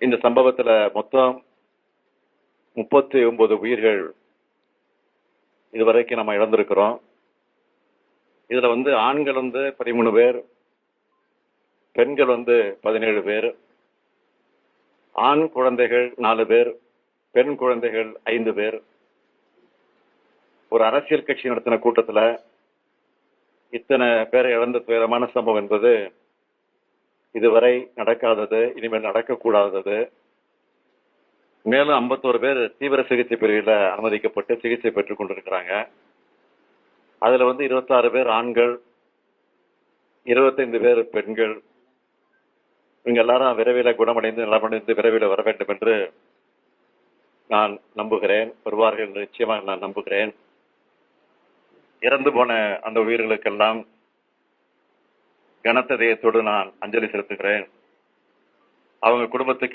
இந்த சம்பவத்துல மொத்தம் முப்பத்தி ஒன்பது உயிர்கள் இதுவரைக்கும் நம்ம இழந்திருக்கிறோம். இதுல வந்து ஆண்கள் வந்து பதிமூணு பேர் பெண்கள் வந்து பதினேழு பேர் ஆண் குழந்தைகள் நாலு பேர் பெண் குழந்தைகள் ஐந்து பேர். ஒரு அரசியல் கட்சி நடத்தின கூட்டத்தில் இத்தனை பேரை இழந்த துயரமான சம்பவம் என்பது இதுவரை நடக்காதது இனிமேல் நடக்கக்கூடாதது. மேலும் 51 பேர் தீவிர சிகிச்சை பிரிவில் அனுமதிக்கப்பட்டு சிகிச்சை பெற்றுக் கொண்டிருக்கிறாங்க. அதில் வந்து 26 பேர் ஆண்கள் 25 பேர் பெண்கள். இவங்க எல்லாரும் விரைவில் குணமடைந்து நலமடைந்து விரைவில் வர வேண்டும் என்று நான் நம்புகிறேன். வருவார்கள் நிச்சயமாக நான் நம்புகிறேன். இறந்து போன அந்த உயிர்களுக்கெல்லாம் கனத்த இதயத்தோடு நான் அஞ்சலி செலுத்துகிறேன். அவங்க குடும்பத்துக்கு